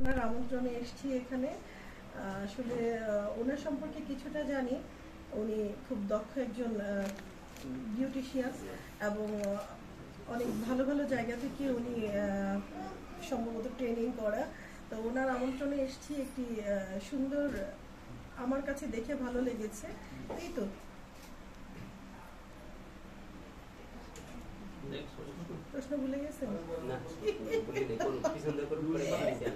ওনার আমন্ত্রণে এসেছি এখানে। আসলে ওনার সম্পর্কে কিছুটা জানি। উনি খুব দক্ষ একজন বিউটিশিয়ান এবং অনেক ভালো ভালো জায়গা থেকে উনি সম্ভবত ট্রেনিং করা। তো ওনার আমন্ত্রণে এসেছি একটি সুন্দর আমার কাছে দেখে ভালো লেগেছে। এই তো। প্রশ্ন ভুলে গেছেন না বলিনি কোন পিছন দিয়ে করুন করে বানাইছি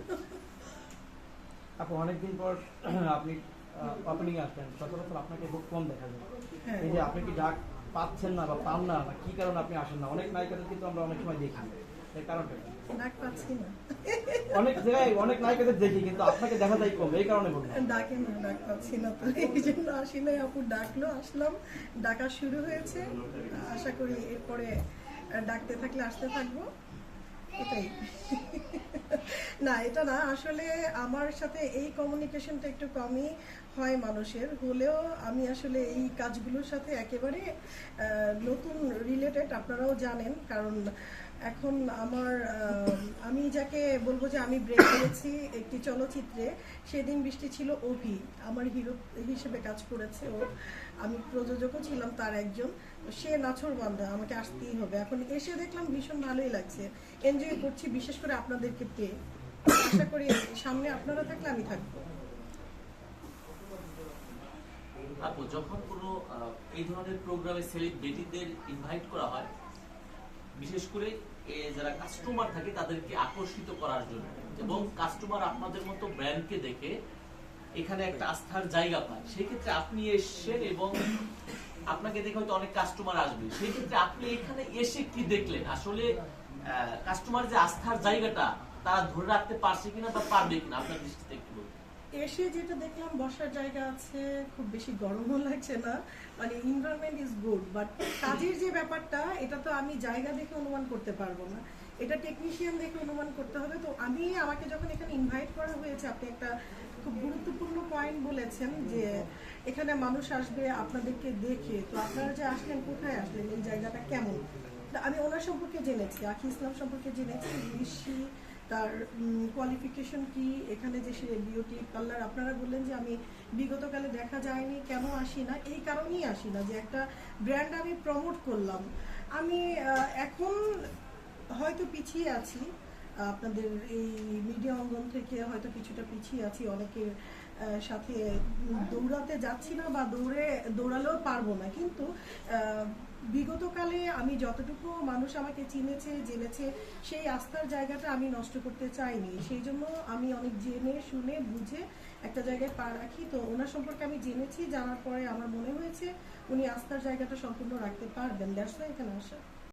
আপু অনেকদিন পর আপনি ওপেনিং আসলেন। সচরাচর আপনাকে খুব কম দেখা যায়। এই যে আপনি কি ডাক পাচ্ছেন না বা পান না বা কি কারণে আপনি আসেন না? অনেক নায়িকাদের কিন্তু আমরা অনেক সময় দেখি। এর কারণটা ডাক পাচ্ছি না। অনেক জায়গায় অনেক নায়িকাদের দেখি কিন্তু আপনাকে দেখা যায় কম। এই কারণে বললাম। ডাকে না ডাক পাচ্ছি না তো। এই জন্য আসি নাই আপু ডাকলো আসলাম। ডাকা শুরু হয়েছে। আশা করি এরপরে ডাকতে থাকলে আসতে থাকব। এটাই। না, এটা না, আসলে আমার সাথে এই কমিউনিকেশনটা একটু কমই হয় মানুষের। হলেও আমি আসলে এই কাজগুলোর সাথে একেবারে নতুন রিলেটেড আপনারাও জানেন। কারণ এখন আমার আমি যাকে বলব যে আমি ব্রেক করেছি একটি চলচ্চিত্রে, সেদিন বৃষ্টি ছিল অভি, আমার হিরো হিসেবে কাজ করেছে ও। আমি প্রযোজকও ছিলাম, তার একজন। সে নাছর বান্ধা আমাকে আসতেই হবে। এখন এসে দেখলাম ভীষণ ভালোই লাগছে। এনজয় করছি, বিশেষ করে আপনাদেরকে পেয়ে। আশা করি সামনে আপনারা থাকলে আমি থাকব। আপু, যখন কোনো এই ধরনের প্রোগ্রামে সেলিব্রিটিদের ইনভাইট করা হয় বিশেষ করে যারা কাস্টমার থাকে, তাদেরকে আকর্ষিত করার জন্য। এবং কাস্টমার আপনাদের মতো ব্র্যান্ডকে দেখে এখানে একটা আস্থার জায়গা পায়। সেই ক্ষেত্রে আপনি এসেছেন এবং আপনাকে দেখে হয়তো অনেক কাস্টমার আসবে। সেই ক্ষেত্রে আপনি এখানে এসে কি দেখলেন? আসলে কাস্টমার যে আস্থার জায়গাটা, তারা ধরে রাখতে পারছে কিনা বা পারবে কিনা, আপনার দৃষ্টিতে একটু বলুন। এসে যেটা দেখলাম, বসার জায়গা আছে, খুব বেশি গরমও লাগছে না। মানে এনভায়রনমেন্ট ইজ গুড বাট কাজের যে ব্যাপারটা, এটা তো আমি জায়গা দেখে অনুমান করতে পারব না। এটা টেকনিশিয়ান দেখে অনুমান করতে হবে। তো আমি, আমাকে যখন এখানে ইনভাইট করা হয়েছে, আপনি একটা খুব গুরুত্বপূর্ণ পয়েন্ট বলেছেন যে এখানে মানুষ আসবে আপনাদেরকে দেখে। তো আপনারা যে আসলেন, কোথায় আসলেন, এই জায়গাটা কেমন? আমি ওনার সম্পর্কে জেনেছি, আখি ইসলাম সম্পর্কে জেনেছি, ঋষি তার কোয়ালিফিকেশন কি? এখানে যে সে বিউটি পার্লার, আপনারা বললেন যে আমি বিগতকালে দেখা যায়নি, কেন আসি না? এই কারণেই আসি না, যে একটা ব্র্যান্ড আমি প্রমোট করলাম। আমি এখন হয়তো পিছিয়ে আছি আপনাদের এই মিডিয়া অঙ্গন থেকে হয়তো কিছুটা পিছিয়ে আছি, অনেকের সাথে দৌড়াতে যাচ্ছি না বা দৌড়ে, দৌড়ালেও পারব না। কিন্তু বিগতকালে আমি যতটুকু মানুষ আমাকে চিনেছে, জেনেছে, সেই আস্থার জায়গাটা আমি নষ্ট করতে চাইনি। সেই জন্য আমি অনেক জেনে, শুনে, বুঝে একটা জায়গায় পা রাখি। তো ওনার সম্পর্কে আমি জেনেছি, জানার পরে আমার মনে হয়েছে উনি আস্থার জায়গাটা সম্পূর্ণ রাখতে পারবেন। দ্যাটস এখানে আসা।